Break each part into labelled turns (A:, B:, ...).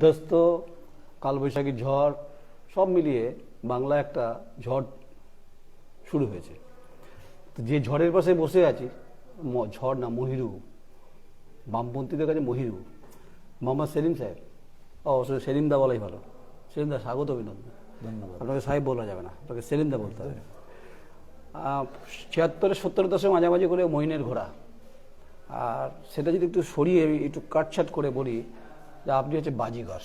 A: বিধ্বস্ত কালবৈশাখী ঝড় সব মিলিয়ে বাংলা একটা ঝড় শুরু হয়েছে। তো যে ঝড়ের পাশে বসে আছি ঝড় না মহিরু বামপন্থীদের কাছে মহিরু মোহাম্মদ সেলিম সাহেব ও সে- সেলিম দা বলাই ভালো। সেলিম দা স্বাগত অভিনন্দন।
B: ধন্যবাদ।
A: আপনাকে সাহেব বলা যাবে না আপনাকে সেলিম দা বলতে হবে। ছিয়াত্তরের সত্তর দশকে মাঝামাঝি করে মহিনের ঘোড়া। আর সেটা যদি একটু সরিয়ে একটু কাটছাট করে বলি যে আপনি হচ্ছে বাজিগর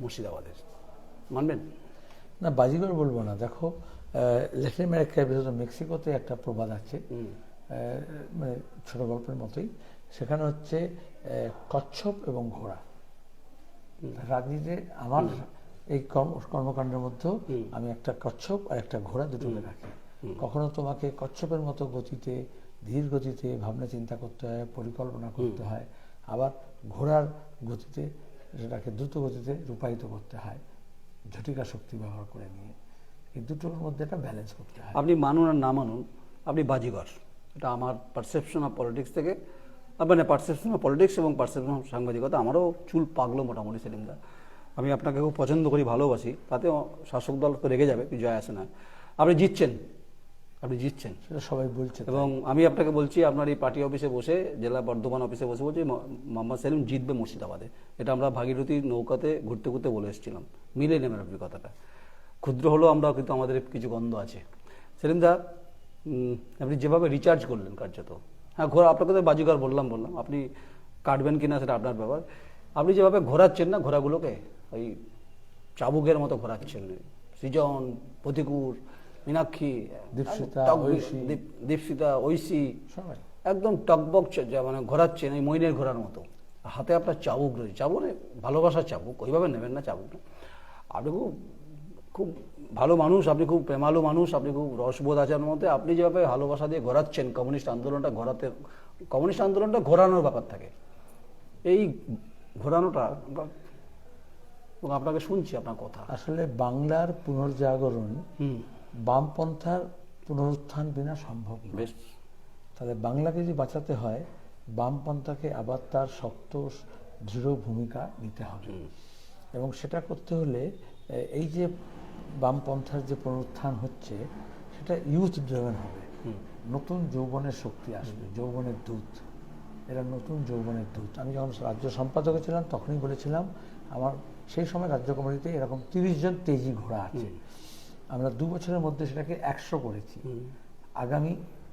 A: মুর্শিদাবাদের। মানবেন?
B: না বাজিগর বলব না। দেখো ল্যাটিন আমেরিকায় বিশেষত মেক্সিকোতে একটা প্রবাদ আছে। মানে ছোট গল্পের মতোই। সেখানে হচ্ছে কচ্ছপ এবং ঘোড়া। রাজনীতিতে আমার এই কর্ম কর্মকাণ্ডের মধ্যেও আমি একটা কচ্ছপ আর একটা ঘোড়া দুটোকে রাখি। কখনো তোমাকে কচ্ছপের মতো গতিতে ধীর গতিতে ভাবনা চিন্তা করতে হয় পরিকল্পনা করতে হয়। আবার ঘোড়ার গতিতে সেটাকে দ্রুত গতিতে রূপায়িত করতে হয়, ঝটিকা শক্তি ব্যবহার করে নিয়ে। এই দুটোর মধ্যে একটা ব্যালেন্স করতে হয়।
A: আপনি মানুন আর না মানুন, আপনি বাজিগর। এটা আমার পারসেপশন অফ পলিটিক্স থেকে মানে পারসেপশন অফ পলিটিক্স এবং পারসেপশন অফ সাংবাদিকতা, আমারও চুল পাগলো মোটামুটি, সেলিমদা। আমি আপনাকে খুব পছন্দ করি, ভালোবাসি তাতে শাসক দল তো রেগে যাবে যায় আসে না। আপনি জিতছেন। আপনি জিতছেন।
B: সেটা সবাই বলছে
A: এবং আমি আপনাকে বলছি আপনার এই পার্টি অফিসে বসে জেলা বর্ধমান অফিসে বসে বলছি মোহাম্মদ সেলিম জিতবে মুর্শিদাবাদে। এটা আমরা ভাগীরথী নৌকাতে ঘুরতে ঘুরতে বলে এসেছিলাম। মিলে নেবেন আপনি কথাটা। ক্ষুদ্র হলেও আমরা কিন্তু আমাদের কিছু গন্ধ আছে। সেলিম দা আপনি যেভাবে রিচার্জ করলেন কার্যত। হ্যাঁ ঘোরা আপনাকে তো বাজিগার বললাম বললাম। আপনি কাটবেন কিনা সেটা আপনার ব্যাপার। আপনি যেভাবে ঘোরাচ্ছেন না ঘোড়াগুলোকে ওই চাবুকের মতো ঘোরাচ্ছেন। সৃজন প্রতিকূর মীনাক্ষী
B: দীপশিতা,
A: টক-
B: ঐশী।
A: দীপ- দীপশিতা ঐশী
B: সবাই।
A: একদম টকবক মানে ঘোরাচ্ছেন এই মইনের ঘোরার মতো। হাতে আপনার চাবুক রয়েছে। চাবুক মানে ভালোবাসার চাবুক ওইভাবে নেবেন না চাবুকটা আপনি খুব খুব ভালো মানুষ আপনি খুব প্রেমালু মানুষ আপনি খুব রসবোধ আচার মধ্যে আপনি যেভাবে ভালোবাসা দিয়ে ঘোরাচ্ছেন কমিউনিস্ট আন্দোলনটা ঘোরাতে কমিউনিস্ট আন্দোলনটা ঘোরানোর ব্যাপার থাকে। এই ঘোরানোটা এবং আপনাকে শুনছি আপনার কথা।
B: আসলে বাংলার পুনর্জাগরণ বামপন্থার পুনরুত্থান বিনা সম্ভব
A: বেশ।
B: তাহলে বাংলাকে যদি বাঁচাতে হয় বামপন্থাকে আবার তার শক্ত দৃঢ় ভূমিকা নিতে হবে। এবং সেটা করতে হলে এই যে বামপন্থার যে পুনরুত্থান হচ্ছে সেটা ইউথ ড্রিভেন হবে। নতুন যৌবনের শক্তি আসবে যৌবনের দূত। এরা নতুন যৌবনের দূত। আমি যখন রাজ্য সম্পাদকে ছিলাম তখনই বলেছিলাম আমার সেই সময় রাজ্য কমিটিতে এরকম তিরিশ জন তেজি ঘোড়া আছে। আমরা দু বছরের মধ্যে সেটাকে একশো করেছি। আগামী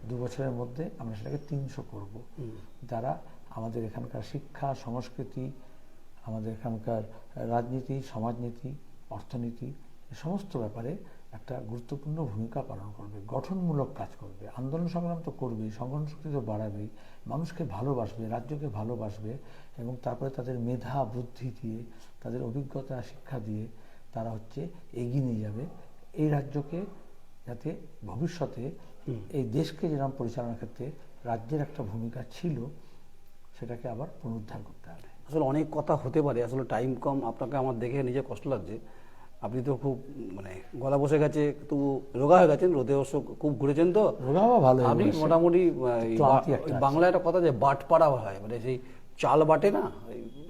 B: দু বছরের মধ্যে আমরা সেটাকে তিনশো করব। যারা আমাদের এখানকার শিক্ষা সংস্কৃতি আমাদের এখানকার রাজনীতি সমাজনীতি অর্থনীতি সমস্ত ব্যাপারে একটা গুরুত্বপূর্ণ ভূমিকা পালন করবে গঠনমূলক কাজ করবে। আন্দোলন সংগ্রাম তো করবেই সংগঠন শক্তি তো বাড়াবেই মানুষকে ভালোবাসবে রাজ্যকে ভালোবাসবে এবং তারপরে তাদের মেধা বুদ্ধি দিয়ে তাদের অভিজ্ঞতা শিক্ষা দিয়ে তারা হচ্ছে এগিয়ে নিয়ে যাবে। এই রাজ্যকে যাতে ভবিষ্যতে এই দেশকে যেরকম পরিচালনার ক্ষেত্রে রাজ্যের একটা ভূমিকা ছিল সেটাকে আবার পুনরুদ্ধার করতে হবে।
A: আসলে অনেক কথা হতে পারে আসলে টাইম কম আপনাকে আমার দেখে নিজে কষ্ট লাগছে। আপনি তো খুব মানে গলা বসে গেছে একটু রোগা হয়ে গেছেন রোদে অবশ্য খুব ঘুরেছেন তো।
B: রোগাবা ভালো
A: আপনি মোটামুটি আহ, এই
B: ক্লান্তি
A: বা-
B: একটা
A: বাংলায় একটা কথা যে বাট পাড়া হয় মানে সেই চাল বাটে না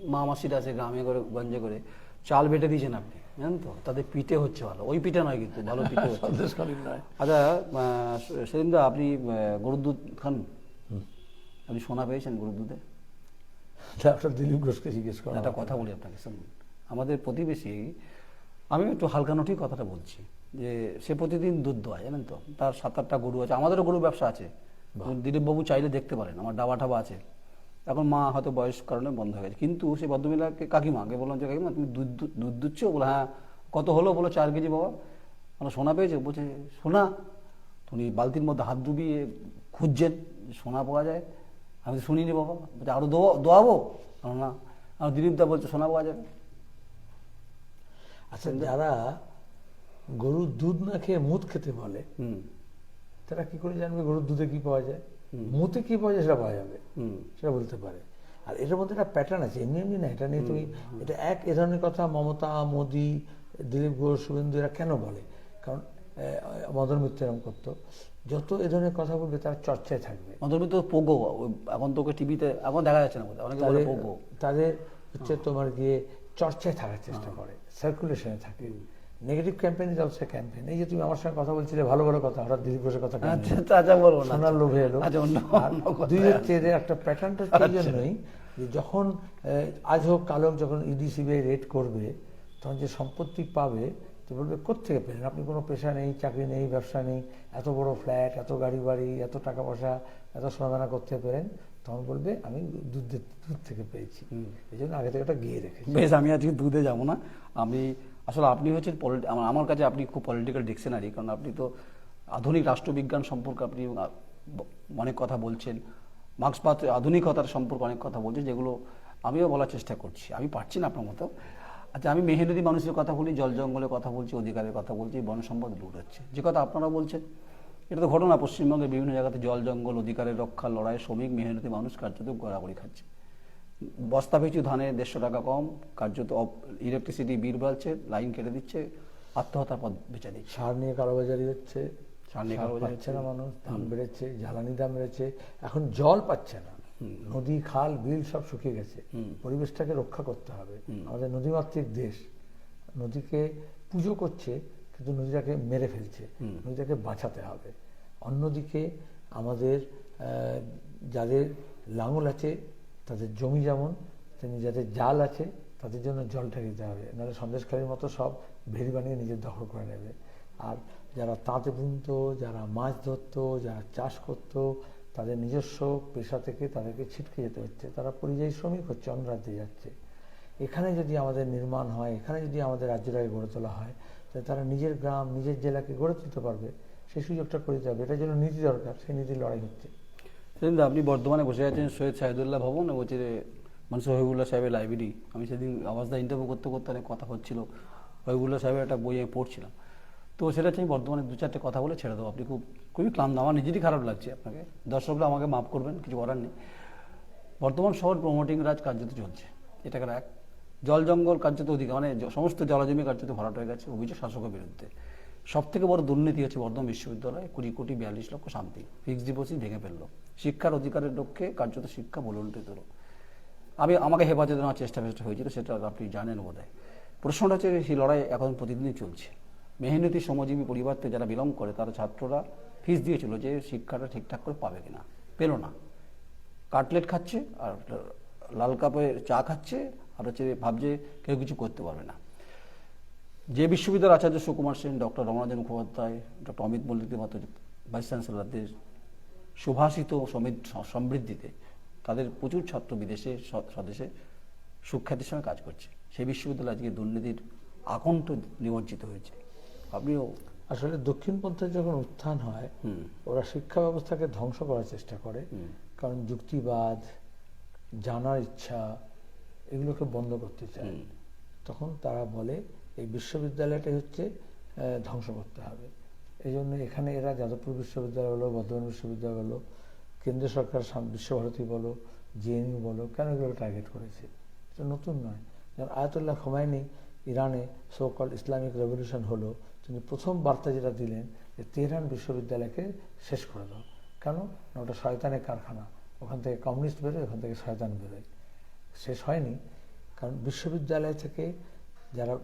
A: মা মাসিরা আছে গ্রামে করে গঞ্জে করে চাল বেটে দিয়েছেন আপনি। জানেন তো তাদের পিঠে হচ্ছে ভালো। ওই পিঠে নয় কিন্তু ভালো পিঠে
B: সন্দেশকালীন নয়।
A: আচ্ছা সেদিন দা আপনি গরুর দুধ খান? আপনি সোনা পেয়েছেন গরুর দুধে?
B: ডাক্তার দিলীপ ঘোষকে জিজ্ঞেস করা
A: একটা কথা বলি আপনাকে শুনুন। আমাদের প্রতিবেশী আমি একটু হালকা নটি কথাটা বলছি যে সে প্রতিদিন দুধ দোয় জানেন তো? তার সাত আটটা গরু আছে। আমাদেরও গরু ব্যবসা আছে। দিলীপবাবু চাইলে দেখতে পারেন আমার ডাবা ঠাবা আছে। এখন মা হয়তো বয়স কারণে বন্ধ হয়ে গেছে। কিন্তু সেই ভদ্রমহিলাকে কাকিমাকে বললাম যে কাকিমা তুমি দুধ দুধ- দুচ্ছো? বলে হ্যাঁ। কত হলো? বলো চার কেজি বাবা। আমরা সোনা পেয়েছে? বলছে সোনা? তুমি বালতির মধ্যে হাত ডুবিয়ে খুঁজছেন সোনা পাওয়া যায়? আমি তো শুনিনি বাবা। বলছে আরও দোয়া দোয়াবো? না আর দিলীপ দা বলছে সোনা পাওয়া যাবে।
B: আচ্ছা যারা গরুর দুধ না খেয়ে মুদ খেতে বলে
A: হুম।
B: তারা কি করে জানবে গরুর দুধে কি পাওয়া যায়? মুতে কি পাওয়া যায় সেটা পাওয়া যাবে। সেটা বলতে পারে। আর এটার মধ্যে একটা প্যাটার্ন আছে এমনি এমনি না এটা নিয়ে তুমি এটা এক এ ধরনের কথা মমতা মোদি দিলীপ ঘোষ শুভেন্দু এরা কেন বলে? কারণ মদন মিত্র এরকম করতো। যত এ ধরনের কথা বলবে তারা চর্চায় থাকবে।
A: অন্তর্ভুক্ত পোগো এখন তোকে টিভিতে এখন দেখা যাচ্ছে না বোধহয়, অনেকে বলে
B: তাদের
A: পোগো।
B: তাদের হচ্ছে তোমার গিয়ে চর্চায় থাকার চেষ্টা করে সার্কুলেশনে থাকে। Negative campaign is also campaign এই যে তুমি আমার সঙ্গে কথা বলছিলে ভালো ভালো কথা হঠাৎ দিলীপ ঘোষের কথা
A: আচ্ছা আচ্ছা বলব না।
B: সোনার লোভে এলো।
A: আচ্ছা।
B: দুই হচ্ছে এদের একটা প্যাটার্নটা এই
A: আচ্ছা।
B: জন্যই যে যখন আজ হোক কাল হোক যখন ইডি সিবিআই রেড করবে তখন যে সম্পত্তি পাবে তো বলবে কোথেকে পেলেন? আপনি কোনো পেশা নেই চাকরি নেই ব্যবসা নেই। এত বড় ফ্ল্যাট এত গাড়ি বাড়ি এত টাকা পয়সা এত সোনাদানা করতে পেলেন? তখন বলবে আমি দুধ দুধ থেকে পেয়েছি। এই জন্য আগে থেকে একটা গিয়ে রেখেছি।
A: বেশ আমি আজকে দুধে যাব না। আমি আসলে আপনি হচ্ছেন politi- আমার কাছে আপনি খুব পলিটিক্যাল ডিকশনারি কারণ আপনি তো আধুনিক রাষ্ট্রবিজ্ঞান সম্পর্কে আপনি অনেক কথা বলছেন। মার্ক্সবাদ আধুনিকতার সম্পর্কে অনেক কথা বলছেন, যেগুলো আমিও বলার চেষ্টা করছি। আমি পারছি না আপনার মতো। আচ্ছা আমি মেহেনদি মানুষের কথা বলি, জল জঙ্গলের কথা বলছি, অধিকারের কথা বলছি বন সম্পদ লুট হচ্ছে। যে কথা আপনারা বলছেন, এটা তো ঘটনা। পশ্চিমবঙ্গের বিভিন্ন জায়গাতে জল জঙ্গল, অধিকারের রক্ষা লড়াই শ্রমিক মেহনতি মানুষ কার্যত গড়াগড়ি খাচ্ছে। বস্তা পিছু ধানে দেড়শো টাকা কম কার্যত ইলেকট্রিসিটি বিল বাড়ছে লাইন কেটে দিচ্ছে আত্মহত্যার পথ বেছে দিচ্ছে
B: সার নিয়ে কালোবাজারি হচ্ছে
A: সার নিয়ে কালোবাজারি
B: পাচ্ছে না মানুষ দাম বেড়েছে জ্বালানি দাম বেড়েছে এখন জল পাচ্ছে না। নদী খাল বিল সব শুকিয়ে গেছে। পরিবেশটাকে রক্ষা করতে হবে। আমাদের নদীমাতৃক দেশ নদীকে পুজো করছে কিন্তু নদীটাকে মেরে ফেলছে। নদীটাকে বাঁচাতে হবে। অন্যদিকে আমাদের যাদের লাঙল আছে তাদের জমি যেমন, তেমনি যাদের জাল আছে, তাদের জন্য জলটা দিতে হবে। নাহলে সন্দেশখালীর মতো সব ভেড়ি বানিয়ে নিজের দখল করে নেবে। আর যারা তাঁতে বুনত, যারা মাছ ধরতো, যারা চাষ করতো, তাদের নিজস্ব পেশা থেকে তাদেরকে ছিটকে যেতে হচ্ছে। তারা পরিযায়ী শ্রমিক হচ্ছে, অন্য রাজ্যে যাচ্ছে। এখানে যদি আমাদের নির্মাণ হয়, এখানে যদি আমাদের রাজ্যটাকে গড়ে তোলা হয়, তাহলে তারা নিজের গ্রাম, নিজের জেলাকে গড়ে তুলতে পারবে। সেই সুযোগটা করে দিতে হবে। এটার জন্য নীতি দরকার, সেই নীতির লড়াই হচ্ছে।
A: সেদিন আপনি বর্ধমানে বসে আছেন, সৈয়দ সাহেদুল্লাহ ভবন এবং হচ্ছে মানুষ হবিবুল্লাহ সাহেবের লাইব্রেরি আমি সেদিন আওয়াজদা ইন্টারভিউ করতে করতে অনেক কথা হচ্ছিল। হবিবুল্লাহ সাহেবের একটা বই আমি পড়ছিলাম। তো সেটা হচ্ছে আমি বর্ধমানে দু চারটে কথা বলে ছেড়ে দেবো। আপনি খুব, খুবই ক্লান্ত। আমার নিজেরই খারাপ লাগছে আপনাকে। দর্শকরা আমাকে মাফ করবেন, কিছু করার নেই। বর্তমান শহর প্রমোটিং রাজ কার্যত চলছে। এটাকে এক জল জঙ্গল কার্যত অধিকার মানে সমস্ত জলজমি কার্যত ভরাট হয়ে গেছে অভিযোগ শাসকের বিরুদ্ধে। সব থেকে বড় দুর্নীতি হচ্ছে বর্ধমান বিশ্ববিদ্যালয়ে কুড়ি কোটি বিয়াল্লিশ লক্ষ শান্তি। ফিক্সড ডিপোজিট ভেঙে ফেলল। শিক্ষার অধিকারের লক্ষ্যে কার্যত শিক্ষা বলুন্ঠিত হলো আমি আমাকে হেফাজতে নেওয়ার চেষ্টা ফেষ্টা হয়েছিল, সেটা আপনি জানেন বোধ প্রশ্নটা হচ্ছে সেই লড়াই এখন প্রতিদিনই চলছে। মেহনতি শ্রমজীবী পরিবার থেকে যারা বিলং করে, তারা ছাত্ররা ফিস দিয়েছিল যে শিক্ষাটা ঠিকঠাক করে পাবে কিনা। পেল না। কাটলেট খাচ্ছে আর লাল কাপে চা খাচ্ছে, আর হচ্ছে ভাবছে কেউ কিছু করতে পারবে না। যে বিশ্ববিদ্যালয়ের আচার্য সুকুমার সেন ডক্টর রমনাথন মুখোপাধ্যায় ডক্টর অমিত মল্লিকের মতো ভাইস চ্যান্সেলারদের সুভাষিত সমৃদ্ধ সমৃদ্ধিতে তাদের প্রচুর ছাত্র বিদেশে স্বদেশে সুখ্যাতির সঙ্গে কাজ করছে। সেই বিশ্ববিদ্যালয় আজকে দুর্নীতির আকণ্ঠ নিমজ্জিত হয়েছে। আপনিও
B: আসলে দক্ষিণপন্থের যখন উত্থান হয়। ওরা শিক্ষা ব্যবস্থাকে ধ্বংস করার চেষ্টা করে। কারণ যুক্তিবাদ জানার ইচ্ছা এগুলোকে বন্ধ করতে চায়। তখন তারা বলে এই বিশ্ববিদ্যালয়টাই হচ্ছে ধ্বংস করতে হবে। এই জন্য এখানে এরা যাদবপুর বিশ্ববিদ্যালয় বলো, বর্ধমান বিশ্ববিদ্যালয় বলো কেন্দ্রীয় সরকার বিশ্বভারতী বলো জেএনইউ বলো, কেন এগুলো টার্গেট করেছে? এটা নতুন নয়। যেমন আয়াতুল্লাহ খোমাইনি ইরানে সোকল ইসলামিক রেভলিউশন হলো, তিনি প্রথম বার্তা যেটা দিলেন যে তেহরান বিশ্ববিদ্যালয়কে শেষ করে দাও। কেন? না ওটা শয়তানের কারখানা। ওখান থেকে কমিউনিস্ট বেরোয়, ওখান থেকে শয়তান বেরোয়। শেষ হয়নি। কারণ বিশ্ববিদ্যালয় থেকে যারা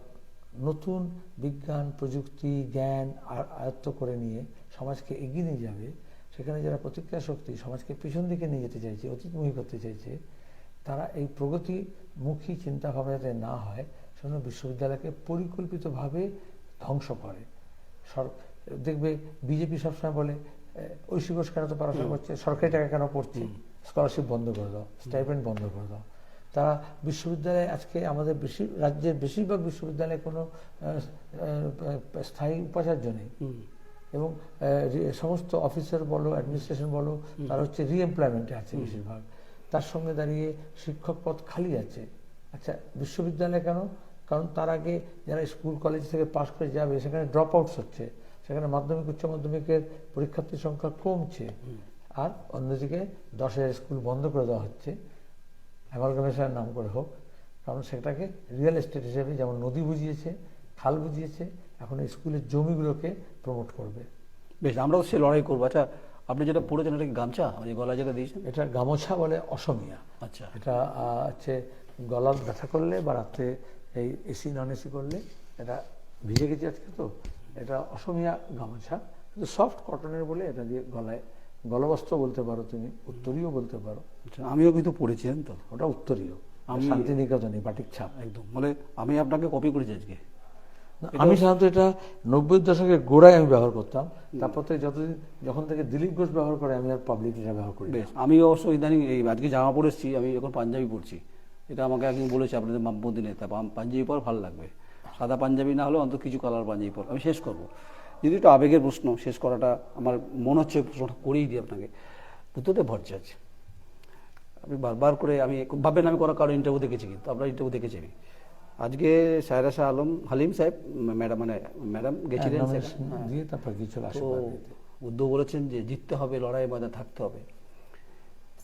B: নতুন বিজ্ঞান প্রযুক্তি জ্ঞান আর আয়ত্ত করে নিয়ে সমাজকে এগিয়ে নিয়ে যাবে সেখানে যারা প্রতিক্রিয়া শক্তি সমাজকে পিছন দিকে নিয়ে যেতে চাইছে অতীতমুখী করতে চাইছে তারা এই প্রগতিমুখী চিন্তা ভাবনা যাতে না হয় সেজন্য বিশ্ববিদ্যালয়কে পরিকল্পিতভাবে ধ্বংস করে। সর- দেখবে বিজেপি সবসময় বলে "এ, ঐশী ঘোষ কেন তো পড়াশোনা করছে? সরকারি টাকা কেন পড়ছে? স্কলারশিপ বন্ধ করে দাও স্টাইপেন্ড বন্ধ করে দাও। তারা বিশ্ববিদ্যালয়ে আজকে আমাদের বেশি রাজ্যের বেশিরভাগ বিশ্ববিদ্যালয়ে কোনো স্থায়ী উপাচার্য নেই। এবং সমস্ত অফিসার বলো অ্যাডমিনিস্ট্রেশন বলো তারা হচ্ছে রিএমপ্লয়মেন্টে আছে বেশিরভাগ। তার সঙ্গে দাঁড়িয়ে শিক্ষক পদ খালি আছে। আচ্ছা বিশ্ববিদ্যালয় কেন? কারণ তার আগে যারা স্কুল কলেজ থেকে পাশ করে যাবে সেখানে ড্রপ আউটস হচ্ছে। সেখানে মাধ্যমিক উচ্চ মাধ্যমিকের পরীক্ষার্থীর সংখ্যা কমছে। আর অন্যদিকে দশ হাজার স্কুল বন্ধ করে দেওয়া হচ্ছে। অ্যামালগামেশনের নাম করে হোক কারণ সেটাকে রিয়েল এস্টেট হিসেবে যেমন নদী বুঝিয়েছে খাল বুঝিয়েছে এখন স্কুলের জমিগুলোকে প্রমোট করবে।
A: বেশ আমরাও সে লড়াই করব। আচ্ছা আপনি যেটা পড়েছেন এটা গামছা? মানে গলায় যেটা দিয়েছেন?
B: এটা গামোছা বলে অসমিয়া।
A: আচ্ছা।
B: এটা হচ্ছে গলা ব্যথা করলে বা রাত্রে এই এসি নন এসি করলে এটা ভিজে গেছে আজকে তো এটা অসমিয়া গামছা। কিন্তু সফট কটনের বলে এটা দিয়ে গলায় গলবস্ত্র বলতে পারো তুমি উত্তরীয় বলতে পারো।
A: আচ্ছা, আমিও কিন্তু পড়েছি তো?
B: ওটা উত্তরীয়।
A: আমি-
B: শান্তিনিকেতনে বাটিক ছাপ
A: একদম মানে আমি আপনাকে কপি করেছি আজকে।
B: আমি সাধারণত এটা নব্বই দশকের গোড়ায় আমি ব্যবহার করতাম। তারপর থেকে যতদিন যখন থেকে দিলীপ ঘোষ ব্যবহার করে আমি আর পাবলিক এটা ব্যবহার করি
A: বেশ আমি অবশ্য ইদানিং এই আজকে জামা এসেছি আমি এখন পাঞ্জাবি পরছি। এটা আমাকে একদিন বলেছে আপনাদের মামপন্থী নেতা পাঞ্জাবি পর ভালো লাগবে। সাদা পাঞ্জাবি না হলেও অন্তত কিছু কালার পাঞ্জাবি পর আমি শেষ করব। যদি একটু আবেগের প্রশ্ন শেষ করাটা আমার মনে হচ্ছে প্রশ্নটা করেই দিই আপনাকে বুদ্ধদেব ভট্টাচার্য। আমি বারবার করে আমি ভাববেন আমি কোনো কারও ইন্টারভিউ দেখেছি কিন্তু আপনার ইন্টারভিউ দেখেছি আমি। আজকে সায়রা শাহ আলম হালিম সাহেব ম্যাডাম মানে ম্যাডাম গেছিলেন
B: হ্যাঁ,
A: তো। উদ্ধব বলেছেন যে জিততে হবে লড়াই ময়দানে থাকতে হবে।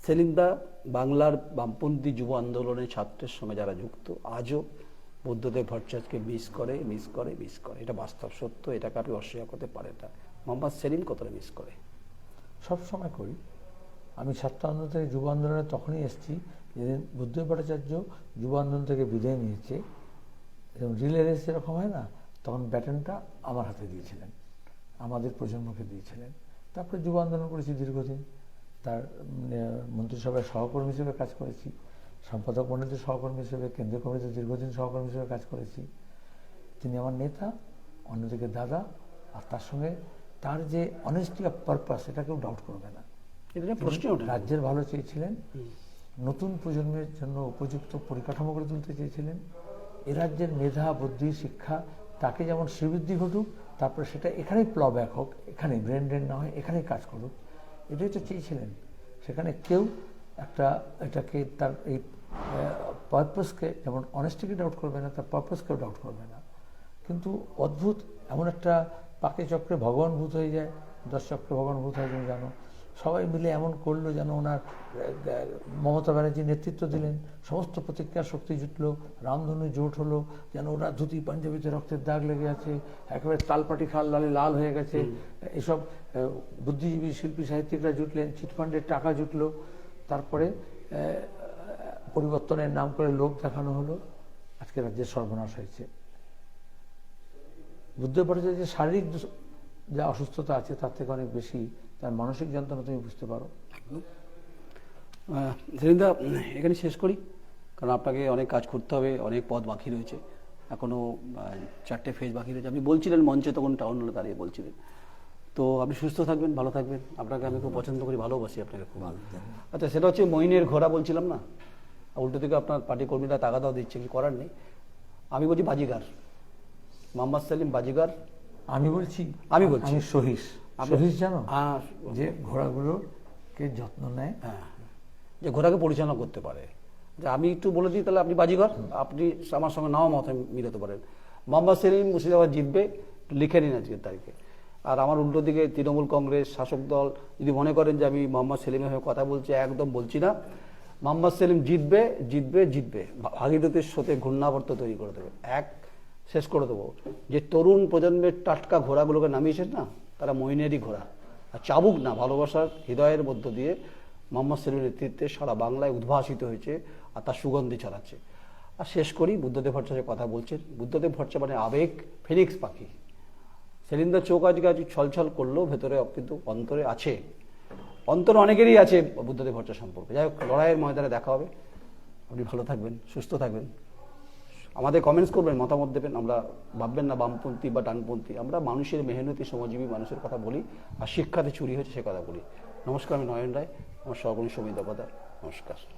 A: সেলিমদা বাংলার বামপন্থী যুব আন্দোলনের ছাত্রের সঙ্গে যারা যুক্ত আজও বুদ্ধদেব ভট্টাচার্যকে মিস করে মিস করে মিস করে। এটা বাস্তব সত্য এটাকে আপনি অস্বীকার করতে পারেন না। মোহাম্মদ সেলিম কতটা মিস করে?
B: সব সময় করি। আমি ছাত্র আন্দোলন থেকে যুব আন্দোলনে তখনই এসেছি, যেদিন বুদ্ধদেব ভট্টাচার্য যুব আন্দোলন থেকে বিদায় নিয়েছে। এবং রিলে রেস যেরকম হয় না, তখন ব্যাটনটা আমার হাতে দিয়েছিলেন। আমাদের প্রজন্মকে দিয়েছিলেন। তারপরে যুব আন্দোলন করেছি দীর্ঘদিন। তার মন্ত্রিসভায় সহকর্মী হিসেবে কাজ করেছি। সম্পাদক মন্ডলীর সহকর্মী হিসেবে কেন্দ্রীয় কমিটিতে দীর্ঘদিন সহকর্মী হিসেবে কাজ করেছি। তিনি আমার নেতা অন্যদিকে দাদা আর তার সঙ্গে তার যে অনেস্টি অফ পারপাস এটা কেউ ডাউট করবে না।
A: প্রশ্ন
B: রাজ্যের ভালো চেয়েছিলেন। নতুন প্রজন্মের জন্য উপযুক্ত পরিকাঠামো গড়ে তুলতে চেয়েছিলেন। এ রাজ্যের মেধা বুদ্ধি শিক্ষা তাকে যেমন শ্রীবৃদ্ধি ঘটুক তারপরে সেটা এখানেই প্লব্যাক হোক এখানে ব্রেন ড্রেন না হয় এখানেই কাজ করুক। এটাই তো চেয়েছিলেন। সেখানে কেউ একটা এটাকে তার এই পারপাসকে যেমন অনেস্টিকে ডাউট করবে না তার পারপাসকেও ডাউট করবে না। কিন্তু অদ্ভুত এমন একটা পাকে চক্রে ভগবান ভূত হয়ে যায় দশ চক্রে ভগবান ভূত হয় তুমি জানো। সবাই মিলে এমন করল যেন ওনার মমতা ব্যানার্জি নেতৃত্ব দিলেন। সমস্ত প্রতিজ্ঞার শক্তি জুটলো রামধনু জোট হলো যেন ওরা ধুতি পাঞ্জাবিতে রক্তের দাগ লেগে আছে একেবারে তালপাটি খাল লালে লাল হয়ে গেছে। এসব বুদ্ধিজীবী শিল্পী সাহিত্যিকরা জুটলেন চিটফান্ডের টাকা জুটলো। তারপরে পরিবর্তনের নাম করে লোক দেখানো হলো। আজকে রাজ্যের সর্বনাশ হয়েছে। বুদ্ধদেব যে শারীরিক যা অসুস্থতা আছে, তার থেকে অনেক বেশি তার মানসিক যন্ত্রণা তুমি বুঝতে পারো।
A: সেলিমদা এখানে শেষ করি, কারণ আপনাকে অনেক কাজ করতে হবে, অনেক পদ বাকি রয়েছে। এখনও চারটে ফেজ বাকি রয়েছে। আপনি বলছিলেন মঞ্চে তখন টাউন হলে দাঁড়িয়ে বলছিলেন। তো আপনি সুস্থ থাকবেন ভালো থাকবেন। আপনাকে আমি খুব পছন্দ করি ভালোবাসি আপনাকে খুব। আচ্ছা সেটা হচ্ছে মইনের ঘোড়া বলছিলাম না? উল্টো থেকে আপনার পার্টি কর্মীরা তাগাদাও দিচ্ছে কিছু করার নেই। আমি বলছি বাজিগার। মোহাম্মদ সালিম বাজিগার।
B: আমি বলছি
A: আমি বলছি।
B: আমি সহিস সহিস জানো?
A: হ্যাঁ
B: যে ঘোড়াগুলোর কে যত্ন নেয়।
A: হ্যাঁ যে ঘোড়াকে পরিচালনা করতে পারে। যে আমি একটু বলে দিই তাহলে আপনি বাজিঘর আপনি আমার সঙ্গে নাও মতে মিলাতে পারেন। মোহাম্মদ সেলিম মুর্শিদাবাদ জিতবে লিখে নিন আজকের তারিখে। আর আমার উল্টো দিকে তৃণমূল কংগ্রেস শাসক দল, যদি মনে করেন যে আমি মোহাম্মদ সেলিমের হয়ে কথা বলছি, একদম বলছি না। মোহাম্মদ সেলিম জিতবে জিতবে জিতবে। ভাগীরথীর সাথে ঘূর্ণাবর্ত তৈরি করে দেবে। এক, শেষ করে দেবো। যে তরুণ প্রজন্মের টাটকা ঘোড়াগুলোকে নামিয়েছেন না, তারা মইনেরই ঘোড়া। আর চাবুক না, ভালোবাসার হৃদয়ের মধ্য দিয়ে মোহাম্মদ সেলিমের নেতৃত্বে সারা বাংলায় উদ্ভাসিত হয়েছে আর তার সুগন্ধি ছড়াচ্ছে। আর শেষ করি, বুদ্ধদেব ভট্টাচার্যের কথা বলছেন। বুদ্ধদেব ভট্টাচার্য মানে আবেগ, ফিনিক্স পাখি। সেলিমদার চোখ আজকে আজ ছলছল করলেও ভেতরে কিন্তু অন্তরে আছে। অন্তর অনেকেরই আছে বুদ্ধদেব ভট্টাচার্য সম্পর্কে। যাই হোক, লড়াইয়ের ময়দানে দেখা হবে। আপনি ভালো থাকবেন, সুস্থ থাকবেন। আমাদের কমেন্টস করবেন, মতামত দেবেন। আমরা ভাববেন না বামপন্থী বা ডানপন্থী। আমরা মানুষের মেহনতি, শ্রমজীবী মানুষের কথা বলি আর শিক্ষাতে চুরি হয়েছে সে কথা বলি। নমস্কার, আমি নয়ন রায়। আমার সহকর্মী সমিত নমস্কার।